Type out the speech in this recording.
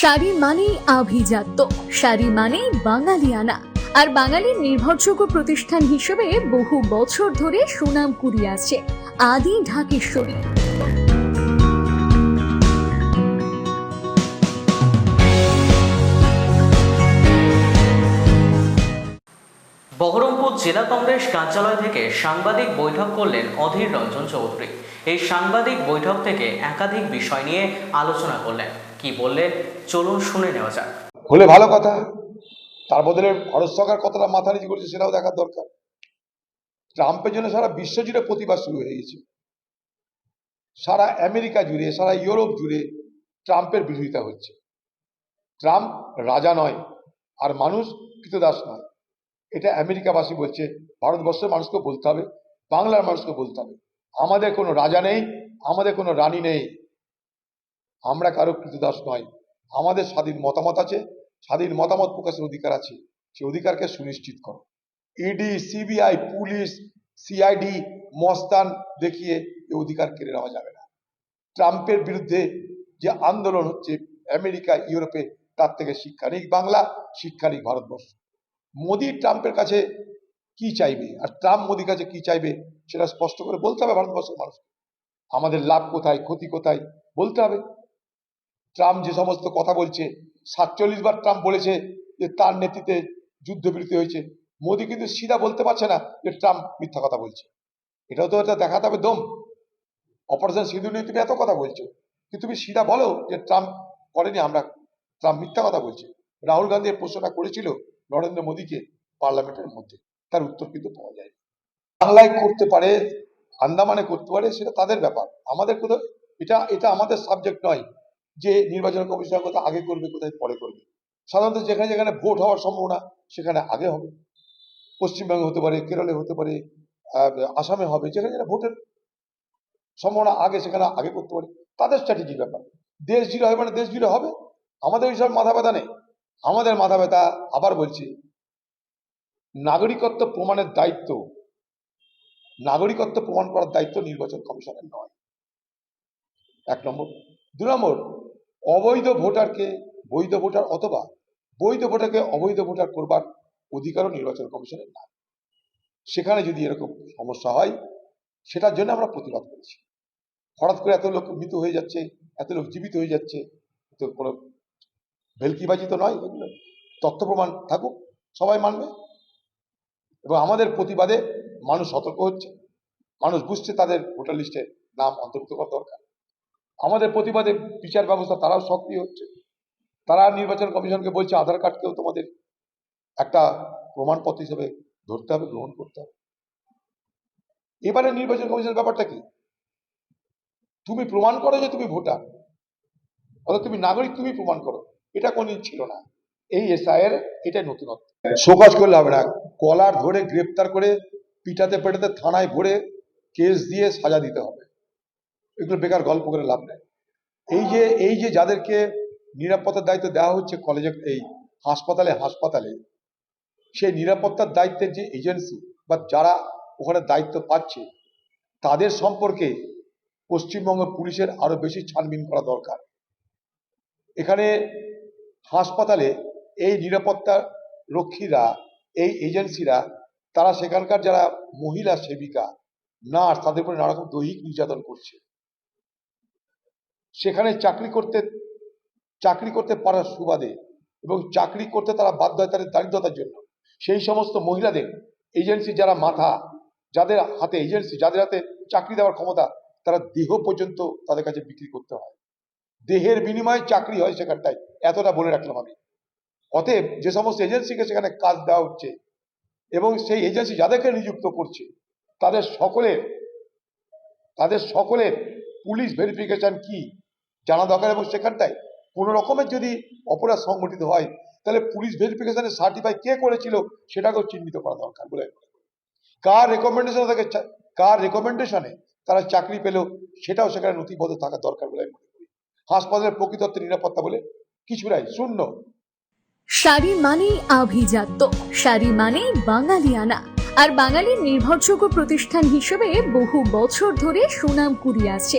শাড়ি মানেই আভিজাত্য। শাড়ি মানেই বাঙালিয়ানা। আর বাঙালির নির্ভরযোগ্য প্রতিষ্ঠান হিসেবে বহু বছর ধরে সুনাম কুড়িয়ে আসছে আদি ঢাকেশ্বরী। বহরমপুর জেলা কংগ্রেস কার্যালয় থেকে সাংবাদিক বৈঠক করলেন অধীর রঞ্জন চৌধুরী। এই সাংবাদিক বৈঠক থেকে একাধিক বিষয় নিয়ে আলোচনা করলেন। কি বললেন চলুন শুনে নেওয়া যাক। হলে ভালো কথা। তার বদলে ভারত সরকার কতটা মাথা নিচু করেছে সেটাও দেখার দরকার। ট্রাম্পের জন্য সারা বিশ্ব জুড়ে প্রতিবাদ শুরু হয়ে গেছে। সারা আমেরিকা জুড়ে, সারা ইউরোপ জুড়ে ট্রাম্পের বিরোধিতা হচ্ছে। ট্রাম্প রাজা নয়, আর মানুষ কৃতদাস নয়। এটা আমেরিকাবাসী বলছে, ভারতবর্ষের মানুষকে বলতে হবে, বাংলার মানুষকে বলতে হবে। আমাদের কোনো রাজা নেই, আমাদের কোনো রানী নেই। আমরা কারও কৃতদাস নয় আমাদের স্বাধীন মতামত আছে, স্বাধীন মতামত প্রকাশের অধিকার আছে, সেই অধিকারকে সুনিশ্চিত করো। ইডি সিবিআই পুলিশ সিআইডি মস্তান দেখিয়ে এই অধিকার কেড়ে নেওয়া যাবে না। ট্রাম্পের বিরুদ্ধে যে আন্দোলন হচ্ছে আমেরিকা, ইউরোপে, তার থেকে শিক্ষা নিক বাংলা, শিক্ষা নিক ভারতবর্ষ। মোদি ট্রাম্পের কাছে কি চাইবে? আর ট্রাম্প মোদির কাছে কি চাইবে? সেটা স্পষ্ট করে বলতে হবে ভারতবর্ষের মানুষ আমাদের লাভ কোথায়, ক্ষতি কোথায়, বলতে হবে। ট্রাম্প যে সমস্ত কথা বলছে, সাতচল্লিশ বার ট্রাম্প বলেছে যে তার নেতৃত্বে যুদ্ধবিরতি হয়েছে। মোদি কিন্তু সিধা বলতে পারছে না যে ট্রাম্প মিথ্যা কথা বলছে। এটাও তো এটা দেখাতে হবে দম। অপারেশন সিঁদু নিয়ে তুমি এত কথা বলছো। কিন্তু তুমি সিধা বলো যে ট্রাম্প করেনি, আমরা ট্রাম্প মিথ্যা কথা বলছে? রাহুল গান্ধী প্রশ্নটা করেছিল নরেন্দ্র মোদীকে পার্লামেন্টের মধ্যে। তার উত্তর কিন্তু পাওয়া যায় বাংলায় করতে পারে, আন্দামানে করতে পারে, সেটা তাদের ব্যাপার। আমাদের কোথাও, এটা এটা আমাদের সাবজেক্ট নয়। যে নির্বাচন কমিশনের কথা আগে করবে, কোথায় পরে করবে। সাধারণত যেখানে যেখানে ভোট হওয়ার সম্ভাবনা, সেখানে আগে হবে। পশ্চিমবঙ্গে হতে পারে, কেরলে হতে পারে আসামে হবে, যেখানে যেখানে ভোটের সম্ভাবনা আগে, সেখানে আগে করতে পারে। তাদের স্ট্র্যাটেজির ব্যাপার। দেশ জুড়ে হবে মানে দেশ জুড়ে হবে। আমাদের ওইসব মাথা ব্যথা নেই। আমাদের মাথা ব্যথা আবার বলছি, নাগরিকত্ব প্রমাণের দায়িত্ব, নাগরিকত্ব প্রমাণ করার দায়িত্ব নির্বাচন কমিশনের নয়। এক নম্বর। দু নম্বর অবৈধ ভোটারকে বৈধ ভোটার অথবা বৈধ ভোটারকে অবৈধ ভোটার করবার অধিকারও নির্বাচন কমিশনের নাই। সেখানে যদি এরকম সমস্যা হয়, সেটার জন্য আমরা প্রতিবাদ করেছি। হঠাৎ করে এত লোক মৃত হয়ে যাচ্ছে, এত লোক জীবিত হয়ে যাচ্ছে, তো কোনো ভেলকিবাজি তো নয়, এগুলো তথ্য প্রমাণ থাকুক, সবাই মানবে। এবং আমাদের প্রতিবাদে মানুষ সতর্ক হচ্ছে, মানুষ বুঝছে তাদের ভোটার লিস্টে নাম অন্তর্ভুক্ত করা দরকার। আমাদের প্রতিবাদে বিচার ব্যবস্থা তারাও সক্রিয় হচ্ছে। তারা নির্বাচন কমিশনকে বলছে, আধার কার্ডকেও তোমাদের একটা প্রমাণপত্র হিসেবে ধরতে হবে, গ্রহণ করতে হবে। এবারে নির্বাচন কমিশনের ব্যাপারটা কি? তুমি প্রমাণ করো যে তুমি ভোটার। অর্থাৎ তুমি নাগরিক, তুমি প্রমাণ করো। এটা কোনদিন ছিল না। এই এসআইয়ের এটাই নতুনত্ব। শোকজ করলে হবে না। কলার ধরে গ্রেপ্তার করে পিটাতে পেটাতে থানায় ভরে কেস দিয়ে সাজা দিতে হবে। এগুলো বেকার গল্প করে লাভ নেই। এই যে এই যে যাদেরকে নিরাপত্তার দায়িত্ব দেওয়া হচ্ছে কলেজে এই হাসপাতালে হাসপাতালে, সেই নিরাপত্তার দায়িত্বের যে এজেন্সি বা যারা ওখানে দায়িত্ব পাচ্ছে, তাদের সম্পর্কে পশ্চিমবঙ্গ পুলিশের আরও বেশি ছানবিন করা দরকার। এখানে হাসপাতালে এই নিরাপত্তা রক্ষীরা, এই এজেন্সিরা তারা সেখানকার যারা মহিলা সেবিকা, নার্স, তাদের উপরে নানা রকম দৈহিক নির্যাতন করছে। সেখানে চাকরি করতে চাকরি করতে পারার সুবাদে এবং চাকরি করতে তারা বাধ্য হয় তাদের দারিদ্রতার জন্য। সেই সমস্ত মহিলাদের এজেন্সি যারা মাথা, যাদের হাতে এজেন্সি যাদের হাতে চাকরি দেওয়ার ক্ষমতা, তারা দেহ পর্যন্ত তাদের কাছে বিক্রি করতে হয়। দেহের বিনিময়ে চাকরি হয় সেখানটায়, এতটা বলে রাখলাম আমি। অতএব যে সমস্ত এজেন্সিকে সেখানে কাজ দেওয়া হচ্ছে এবং সেই এজেন্সি যাদেরকে নিযুক্ত করছে, তাদের সকলের তাদের সকলের পুলিশ ভেরিফিকেশন কি? জানা দরকার এবং সেখানটায় কোনো রকমের যদি অপরাধ সংগঠিত হয়, তাহলে পুলিশ ভেরিফিকেশনের সার্টিফাই কে করেছিল সেটাকেও চিহ্নিত করা দরকার বলে করি। রেকমেন্ডেশন থেকে কার রেকমেন্ডেশনে তারা চাকরি পেল সেটাও সেখানে নথিবদ্ধ থাকা দরকার বলে আমি মনে করি। হাসপাতালের প্রকৃতত্ব নিরাপত্তা বলে কিছু নাই, শূন্য। শাড়ি মানেই আভিজাত্য, শাড়ি মানেই বাঙালিয়ানা, আর বাঙালির নির্ভরযোগ্য প্রতিষ্ঠান হিসেবে বহু বছর ধরে সুনাম কুড়িয়ে আসছে।